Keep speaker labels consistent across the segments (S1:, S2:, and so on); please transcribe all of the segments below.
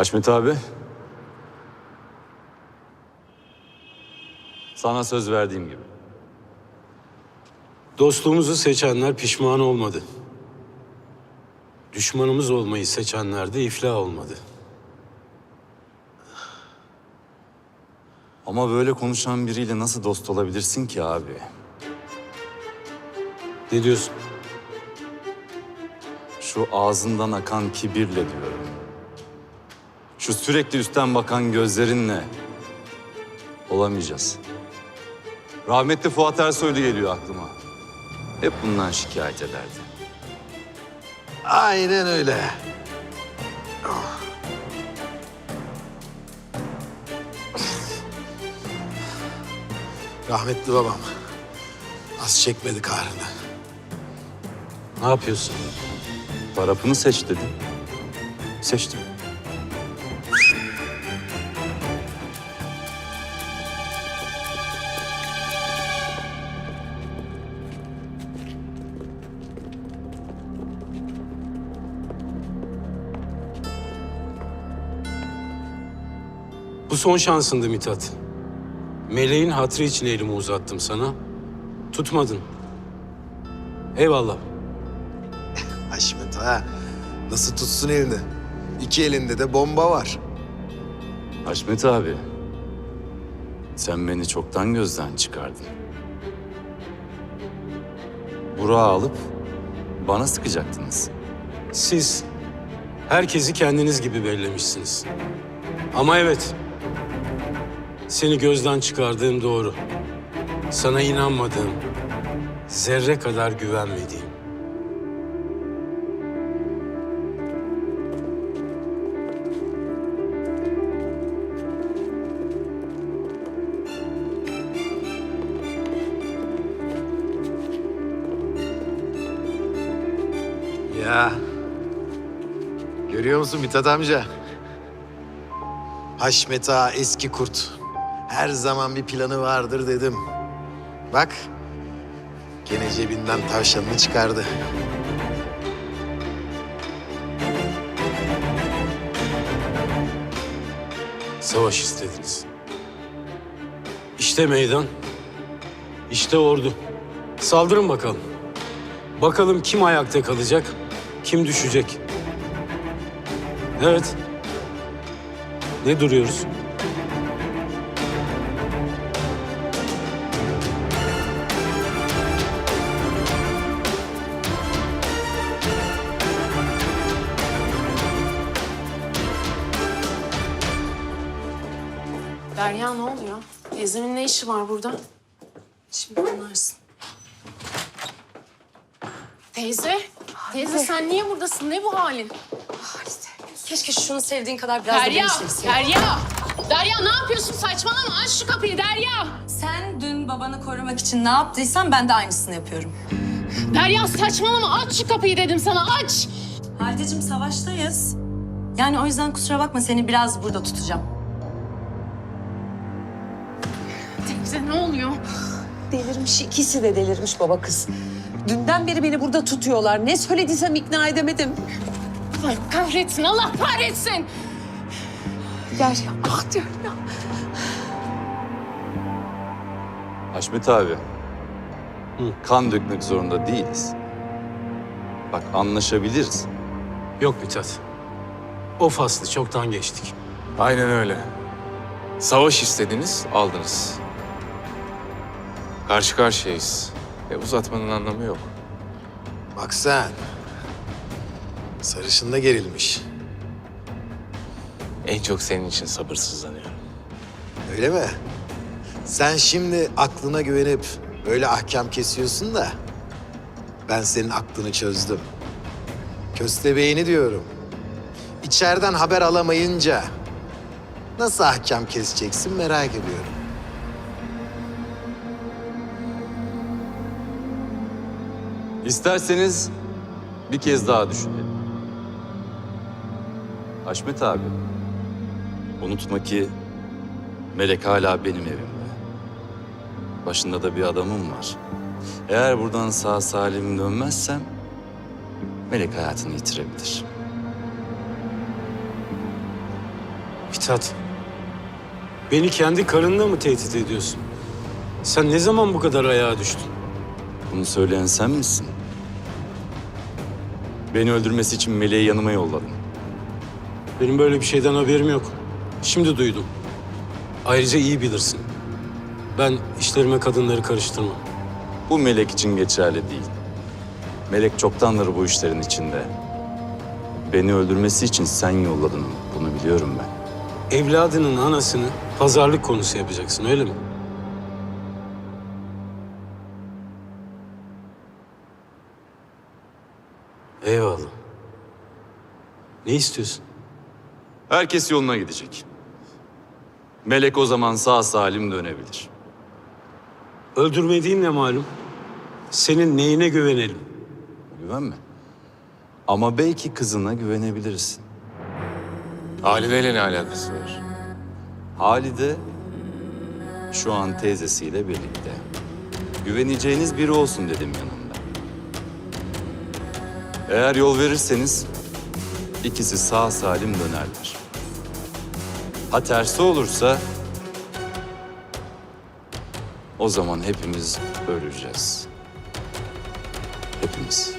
S1: Haşmet abi. Sana söz verdiğim gibi.
S2: Dostluğumuzu seçenler pişman olmadı. Düşmanımız olmayı seçenler de iflah olmadı.
S1: Ama böyle konuşan biriyle nasıl dost olabilirsin ki abi?
S2: Ne diyorsun?
S1: Şu ağzından akan kibirle diyorum. Şu sürekli üstten bakan gözlerinle olamayacağız. Rahmetli Fuat Ersoylu geliyor aklıma. Hep bundan şikayet ederdi.
S3: Aynen öyle. Rahmetli babam. Az çekmedi kahrını.
S2: Ne yapıyorsun?
S1: Tarafını seç dedi. Seçtim.
S2: Bu son şansındı Mithat. Meleğin hatrı için elimi uzattım sana. Tutmadın. Eyvallah.
S3: Haşmet ha. Nasıl tutsun elini? İki elinde de bomba var.
S1: Haşmet abi. Sen beni çoktan gözden çıkardın. Burak'ı alıp bana sıkacaktınız.
S2: Siz herkesi kendiniz gibi bellemişsiniz. Ama evet, seni gözden çıkardığım doğru. Sana inanmadığım, zerre kadar güvenmediğim.
S3: Ya. Görüyor musun Mithat amca? Haşmet ağa eski kurt. Her zaman bir planı vardır dedim. Bak. Gene cebinden tavşanını çıkardı.
S2: Savaş istediniz. İşte meydan, işte ordu. Saldırın bakalım. Bakalım kim ayakta kalacak, kim düşecek. Evet. Ne duruyoruz?
S4: Derya ne oluyor? Teyzemin ne işi var burada? Şimdi anlarsın. Teyze, teyze sen niye buradasın? Ne bu halin?
S5: Keşke şunu sevdiğin kadar biraz da
S4: Derya,
S5: beni sevseydin.
S4: Derya! Derya ne yapıyorsun? Saçmalama aç şu kapıyı Derya!
S5: Sen dün babanı korumak için ne yaptıysan ben de aynısını yapıyorum.
S4: Derya saçmalama aç şu kapıyı dedim sana aç!
S5: Haldeciğim savaştayız. Yani o yüzden kusura bakma seni biraz burada tutacağım.
S4: Teyze ne oluyor?
S6: Delirmiş ikisi de delirmiş baba kız. Dünden beri beni burada tutuyorlar. Ne söylediysem ikna edemedim.
S4: Allah kahretsin, Allah kahretsin!
S6: Derya ah Derya.
S1: Haşmet abi. Kan dökmek zorunda değiliz. Bak anlaşabiliriz.
S2: Yok Mithat. O faslı çoktan geçtik.
S7: Aynen öyle. Savaş istediniz, aldınız. Karşı karşıyayız. E, uzatmanın anlamı yok.
S3: Bak sen. Sarışın da gerilmiş.
S7: En çok senin için sabırsızlanıyorum.
S3: Öyle mi? Sen şimdi aklına güvenip böyle ahkam kesiyorsun da ben senin aklını çözdüm. Köstebeğini diyorum. İçeriden haber alamayınca nasıl ahkam keseceksin merak ediyorum.
S1: İsterseniz bir kez daha düşünelim. Haşmet abi, unutma ki Melek hala benim evimde. Başında da bir adamım var. Eğer buradan sağ salim dönmezsem Melek hayatını yitirebilir.
S2: Mithat. Beni kendi karınla mı tehdit ediyorsun? Sen ne zaman bu kadar ayağa düştün?
S1: Bunu söyleyen sen misin? Beni öldürmesi için Meleği yanıma yolladın.
S2: Benim böyle bir şeyden haberim yok. Şimdi duydum. Ayrıca iyi bilirsin. Ben işlerime kadınları karıştırmam.
S1: Bu Melek için geçerli değil. Melek çoktandır bu işlerin içinde. Beni öldürmesi için sen yolladın. Bunu biliyorum ben.
S2: Evladının anasını pazarlık konusu yapacaksın öyle mi? Ne istiyorsun?
S1: Herkes yoluna gidecek. Melek o zaman sağ salim dönebilir.
S2: Öldürmediğin ne malum? Senin neyine güvenelim?
S1: Güvenme. Ama belki kızına güvenebilirsin.
S7: Halide ile ne alakası var?
S1: Halide şu an teyzesiyle birlikte. Güveneceğiniz biri olsun dedim yanımda. Eğer yol verirseniz ikisi sağ salim dönerler. Ha tersi olursa o zaman hepimiz öleceğiz. Hepimiz.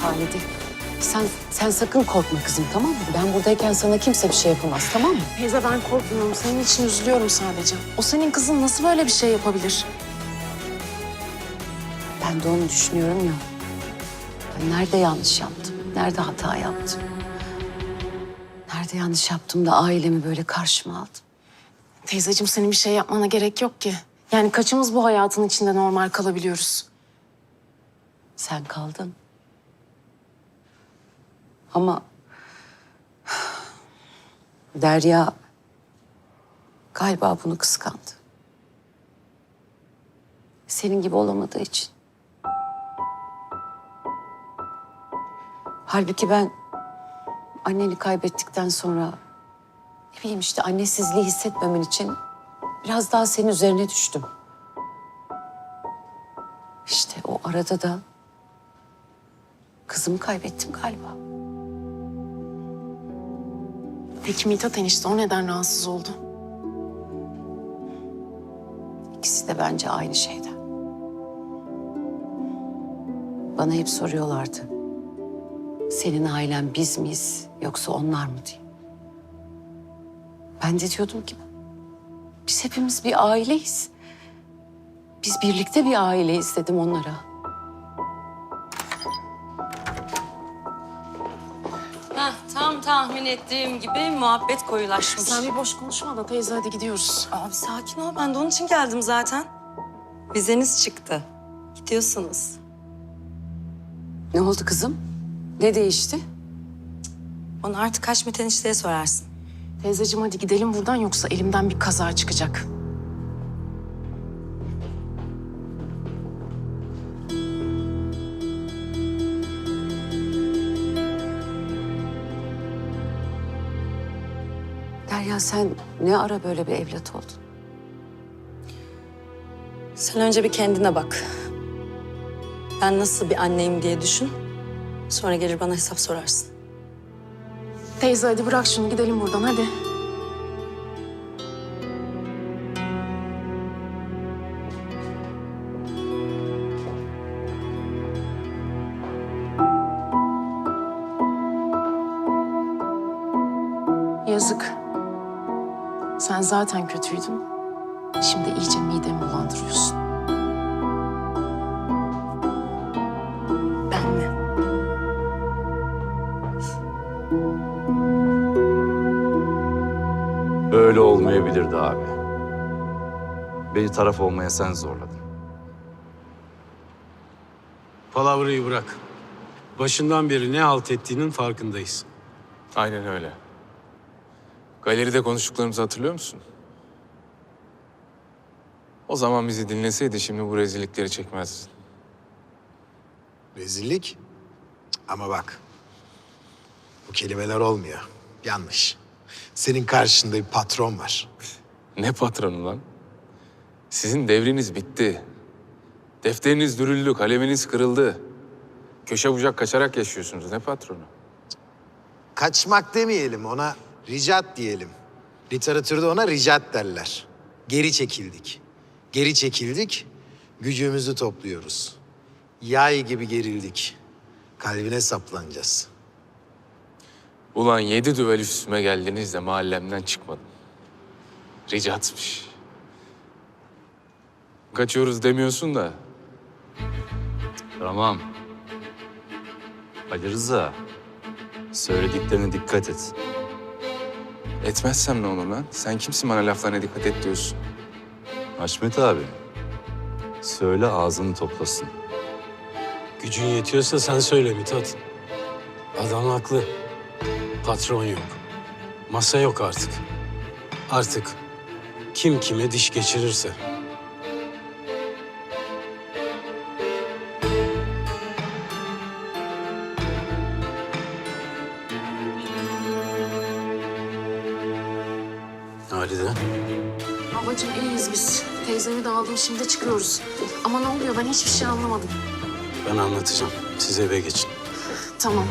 S6: Halide sen, sen sakın korkma kızım tamam mı? Ben buradayken sana kimse bir şey yapamaz tamam mı?
S4: Teyze ben korkmuyorum. Senin için üzülüyorum sadece. O senin kızın nasıl böyle bir şey yapabilir?
S6: Ben de onu düşünüyorum ya. Ben nerede yanlış yaptım? Nerede hata yaptım? Nerede yanlış yaptım da ailemi böyle karşıma aldım?
S4: Teyzeciğim senin bir şey yapmana gerek yok ki. Yani kaçımız bu hayatın içinde normal kalabiliyoruz?
S6: Sen kaldın. Ama Derya galiba bunu kıskandı. Senin gibi olamadığı için. Halbuki ben anneni kaybettikten sonra ne bileyim işte annesizliği hissetmemen için biraz daha senin üzerine düştüm. İşte o arada da kızımı kaybettim galiba.
S4: Peki Mithat enişte o neden rahatsız oldu?
S6: İkisi de bence aynı şeyden. Bana hep soruyorlardı. Senin ailen biz miyiz yoksa onlar mı diye. Ben de diyordum ki biz hepimiz bir aileyiz. Biz birlikte bir aileyiz dedim onlara.
S5: Tahmin ettiğim gibi muhabbet koyulaşmış.
S4: Sen bir boş konuşma da teyze hadi gidiyoruz.
S5: Abi sakin ol. Ben de onun için geldim zaten. Vizeniz çıktı. Gidiyorsunuz.
S6: Ne oldu kızım? Ne değişti?
S5: Onu artık Haşmet enişteye sorarsın.
S4: Teyzeciğim hadi gidelim buradan yoksa elimden bir kaza çıkacak.
S6: Derya sen ne ara böyle bir evlat oldun?
S5: Sen önce bir kendine bak. Ben nasıl bir anneyim diye düşün. Sonra gelir bana hesap sorarsın.
S4: Teyze hadi bırak şunu gidelim buradan hadi. Yazık. Sen zaten kötüydün. Şimdi iyice midemi bulandırıyorsun.
S5: Ben mi?
S1: Öyle olmayabilirdi abi. Beni taraf olmaya sen zorladın.
S2: Palavrayı bırak. Başından beri ne halt ettiğinin farkındayız.
S7: Aynen öyle. Galeride konuştuklarımızı hatırlıyor musun? O zaman bizi dinleseydi şimdi bu rezillikleri çekmezdin.
S3: Rezillik. Ama bak. Bu kelimeler olmuyor. Yanlış. Senin karşında bir patron var.
S7: Ne patronu lan? Sizin devriniz bitti. Defteriniz dürüldü, kaleminiz kırıldı. Köşe bucak kaçarak yaşıyorsunuz. Ne patronu?
S3: Kaçmak demeyelim ona ricat diyelim. Literatürde ona ricat derler. Geri çekildik. Geri çekildik, gücümüzü topluyoruz. Yay gibi gerildik. Kalbine saplanacağız.
S7: Ulan yedi düvel üstüme geldiniz de mahallemden çıkmadım. Ricatmış. Kaçıyoruz demiyorsun da
S1: Tamam. Ali Rıza, söylediklerine dikkat et.
S7: Etmezsem ne olur lan? Sen kimsin bana laflarına dikkat et diyorsun?
S1: Haşmet abi, söyle ağzını toplasın.
S2: Gücün yetiyorsa sen söyle Mithat. Adam haklı. Patron yok. Masa yok artık. Artık kim kime diş geçirirse. Halide.
S4: Babacığım iyiyiz biz. Teyzemi de aldım şimdi çıkıyoruz. Ama ne oluyor ben hiçbir şey anlamadım.
S2: Ben anlatacağım. Siz eve geçin.
S4: Tamam.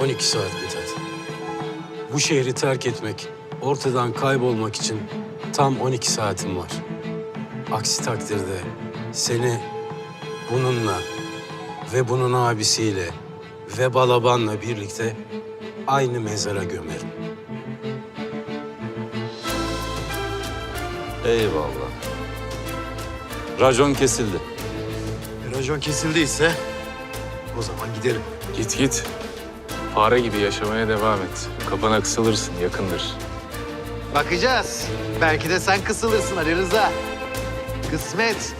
S2: On iki saat Mithat. Bu şehri terk etmek, ortadan kaybolmak için tam 12 saatim var. Aksi takdirde seni bununla ve bunun abisiyle ve balabanla birlikte aynı mezara gömerim.
S1: Eyvallah. Racon kesildi.
S3: Racon kesildiyse o zaman gidelim.
S7: Git git. Fare gibi yaşamaya devam et. Kapana kısılırsın, yakındır.
S3: Bakacağız. Belki de sen kısılırsın Ali Rıza. Kısmet.